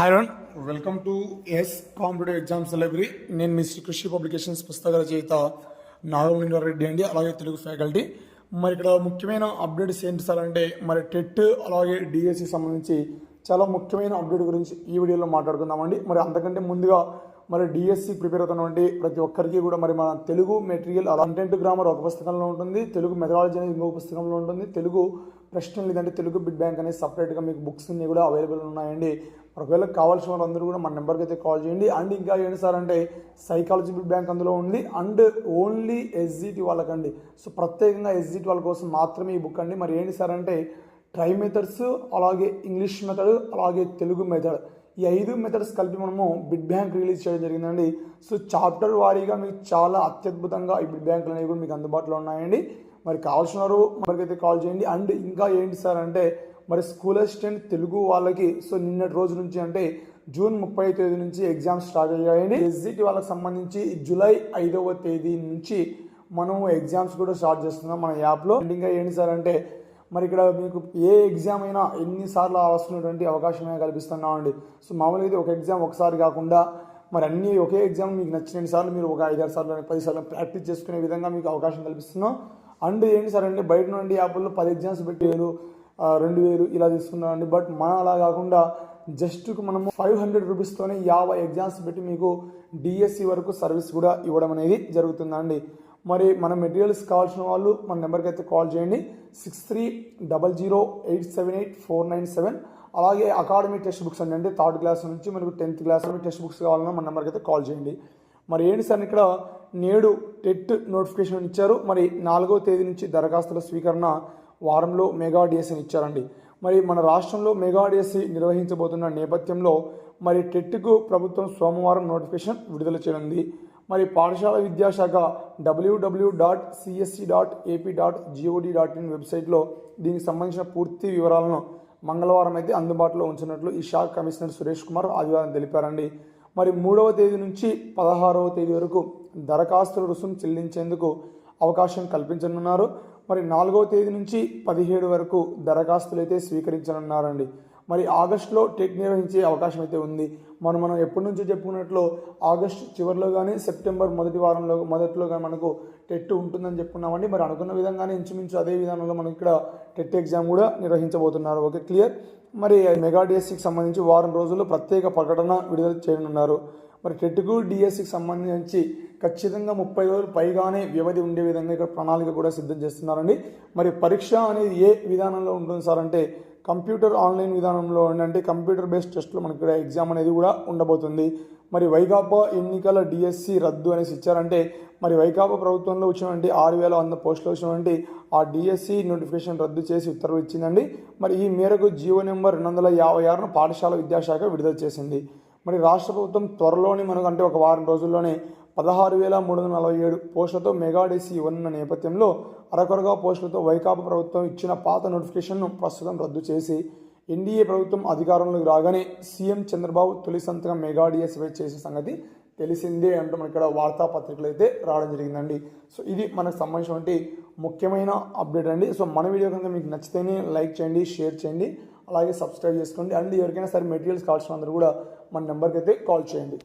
Hi run welcome to S competitive exams library నేను మీ శ్రీ కృషి పబ్లికేషన్స్ పుస్తక రచయిత నాగమణి రెడ్డి అండి అలాగే తెలుగు ఫ్యాకల్టీ. మరి ఇక్కడ ముఖ్యమైన అప్డేట్స్ ఏంటి సార్ అంటే మరి టెట్ అలాగే డిఎస్సి సంబంధించి చాలా ముఖ్యమైన అప్డేట్ గురించి ఈ వీడియోలో మాట్లాడుకుందామండి. మరి అంతకంటే ముందుగా మరి డిఎస్సి ప్రిపేర్ అవుతున్నటువంటి ప్రతి ఒక్కరికి కూడా మరి మన తెలుగు మెటీరియల్ కంటెంట్ గ్రామర్ ఒక పుస్తకంలో ఉంటుంది తెలుగు మెథడాలజీ అనేది ఇంకో పుస్తకంలో ఉంటుంది తెలుగు ప్రశ్నలు లేదంటే తెలుగు బిడ్ బ్యాంక్ అనేది సపరేట్గా మీకు బుక్స్ అన్నీ కూడా అవైలబుల్ ఉన్నాయండి. ఒకవేళ కావాల్సిన వాళ్ళందరూ కూడా మన నెంబర్కి అయితే కాల్ చేయండి. అండ్ ఇంకా ఏంటి సార్ అంటే సైకాలజీ బిడ్ బ్యాంక్ అందులో ఉంది. అండ్ ఓన్లీ ఎస్జిటి వాళ్ళకండి. సో ప్రత్యేకంగా ఎస్జిటి వాళ్ళ కోసం మాత్రమే ఈ బుక్ అండి. మరి ఏంటి సార్ అంటే ట్రై మెథడ్స్ అలాగే ఇంగ్లీష్ మెథడ్ అలాగే తెలుగు మెథడ్ ఈ ఐదు మెథడ్స్ కలిపి మనము బిడ్ బ్యాంక్ రిలీజ్ చేయడం జరిగిందండి. సో చాప్టర్ వారీగా మీకు చాలా అత్యద్భుతంగా ఈ బిడ్ బ్యాంకులు అనేవి కూడా మీకు అందుబాటులో ఉన్నాయండి. మరి కావాల్సిన వారు మనకైతే కాల్ చేయండి. అండ్ ఇంకా ఏంటి సార్ అంటే మరి స్కూల్ అసిస్టెంట్ తెలుగు వాళ్ళకి సో నిన్నటి రోజు నుంచి అంటే జూన్ ముప్పై తేదీ నుంచి ఎగ్జామ్స్ స్టార్ట్ అయ్యాయండి. ఎస్జిటి వాళ్ళకి సంబంధించి జూలై ఐదవ తేదీ నుంచి మనం ఎగ్జామ్స్ కూడా స్టార్ట్ చేస్తున్నాం మన యాప్లో ఇంకా ఏంటి సార్ అంటే మరి ఇక్కడ మీకు ఏ ఎగ్జామ్ అయినా ఎన్నిసార్లు వస్తున్నటువంటి అవకాశమే కల్పిస్తున్నామండి సో మామూలుగా అయితే ఒక ఎగ్జామ్ ఒకసారి కాకుండా మరి అన్ని ఒకే ఎగ్జామ్ మీకు నచ్చిన సార్లు మీరు ఒక ఐదారు సార్లు పది సార్లు ప్రాక్టీస్ చేసుకునే విధంగా మీకు అవకాశం కల్పిస్తున్నాం. అండ్ ఏంటి సార్ అంటే బయట నుండి యాప్లో పది ఎగ్జామ్స్ పెట్టారు రెండు వేలు ఇలా తీసుకున్నారండి. బట్ మన అలా కాకుండా జస్ట్ మనము ఫైవ్ హండ్రెడ్ రూపీస్తోనే యాభై ఎగ్జామ్స్ పెట్టి మీకు డిఎస్సి వరకు సర్వీస్ కూడా ఇవ్వడం అనేది జరుగుతుందండి. మరి మన మెటీరియల్స్ కావాల్సిన వాళ్ళు మన నెంబర్కి అయితే కాల్ చేయండి. Six three double zero eight seven eight four nine seven. అలాగే అకాడమీ టెక్స్ట్ బుక్స్ అండి. అంటే థర్డ్ క్లాస్ నుంచి మనకు టెన్త్ క్లాస్ టెక్స్ట్ బుక్స్ కావాలన్నా మన నెంబర్కి అయితే కాల్ చేయండి. మరి ఏంటి సార్ ఇక్కడ నేడు టెట్ నోటిఫికేషన్ ఇచ్చారు. మరి నాలుగో తేదీ నుంచి దరఖాస్తుల స్వీకరణ వారంలో మెగా డిఎస్సీని ఇచ్చారండి. మరి మన రాష్ట్రంలో మెగా డిఎస్సీ నిర్వహించబోతున్న నేపథ్యంలో మరి టెట్కు ప్రభుత్వం సోమవారం నోటిఫికేషన్ విడుదల చేయనుంది. మరి పాఠశాల విద్యాశాఖ WWW dot CSC dot AP dot GOD dot in వెబ్సైట్లో దీనికి సంబంధించిన పూర్తి వివరాలను మంగళవారం అయితే అందుబాటులో ఉంచినట్లు ఈ శాఖ కమిషనర్ సురేష్ కుమార్ ఆదివారం తెలిపారండి. మరి మూడవ తేదీ నుంచి పదహారవ తేదీ వరకు దరఖాస్తుల రుసుం చెల్లించేందుకు అవకాశం కల్పించనున్నారు. మరి నాలుగవ తేదీ నుంచి పదిహేడు వరకు దరఖాస్తులు అయితే స్వీకరించనున్నారండి. మరి ఆగస్టులో టెట్ నిర్వహించే అవకాశం అయితే ఉంది. మనం మనం ఎప్పటి నుంచో చెప్పుకున్నట్లు ఆగస్ట్ చివరిలో కానీ సెప్టెంబర్ మొదటి వారంలో మొదట్లో కానీ మనకు టెట్ ఉంటుందని చెప్పుకున్నామండి. మరి అనుకున్న విధంగానే ఇంచుమించు అదే విధానంలో మనకి ఇక్కడ టెట్ ఎగ్జామ్ కూడా నిర్వహించబోతున్నారు. Okay clear? మరి మెగా డిఎస్సికి సంబంధించి వారం రోజుల్లో ప్రత్యేక ప్రకటన విడుదల చేయనున్నారు. మరి టెట్కు డిఎస్సికి సంబంధించి ఖచ్చితంగా ముప్పై రోజులు పైగానే వ్యవధి ఉండే విధంగా ఇక్కడ ప్రణాళిక కూడా సిద్ధం చేస్తున్నారండి. మరి పరీక్ష అనేది ఏ విధానంలో ఉంటుంది సార్ అంటే కంప్యూటర్ ఆన్లైన్ విధానంలో అంటే కంప్యూటర్ బేస్డ్ టెస్ట్లో మనకి ఇక్కడ ఎగ్జామ్ అనేది కూడా ఉండబోతుంది. మరి వైకాపా ఎన్నికల డిఎస్సి రద్దు అనేసి ఇచ్చారంటే మరి వైకాపా ప్రభుత్వంలో వచ్చినటువంటి ఆరు వేల వంద పోస్టులు వచ్చినటువంటి ఆ డిఎస్సి నోటిఫికేషన్ రద్దు చేసి ఉత్తర్వు ఇచ్చిందండి. మరి ఈ మేరకు జీవో నెంబర్ రెండు వందల యాభై ఆరును పాఠశాల విద్యాశాఖ విడుదల చేసింది. మరి రాష్ట్ర ప్రభుత్వం త్వరలోనే మనకు అంటే ఒక వారం రోజుల్లోనే పదహారు వేల మూడు వందల నలభై ఏడు పోస్టులతో మెగా డిసి ఇవ్వనున్న నేపథ్యంలో అరకొరగా పోస్టులతో వైకాపా ప్రభుత్వం ఇచ్చిన పాత నోటిఫికేషన్ను ప్రస్తుతం రద్దు చేసి ఎన్డీఏ ప్రభుత్వం అధికారంలోకి రాగానే సీఎం చంద్రబాబు తొలి సంతకం మెగా డిఎస్వై చేసే సంగతి తెలిసిందే అంటూ మనకి ఇక్కడ వార్తాపత్రికలు అయితే రావడం జరిగిందండి. సో ఇది మనకు సంబంధించినటువంటి ముఖ్యమైన అప్డేట్ అండి. సో మన వీడియో కనుక మీకు నచ్చితేనే లైక్ చేయండి షేర్ చేయండి అలాగే సబ్స్క్రైబ్ చేసుకోండి. అండ్ ఎవరికైనా సరే మెటీరియల్స్ కావాల్సిన అందరూ కూడా మన నెంబర్కి అయితే కాల్ చేయండి.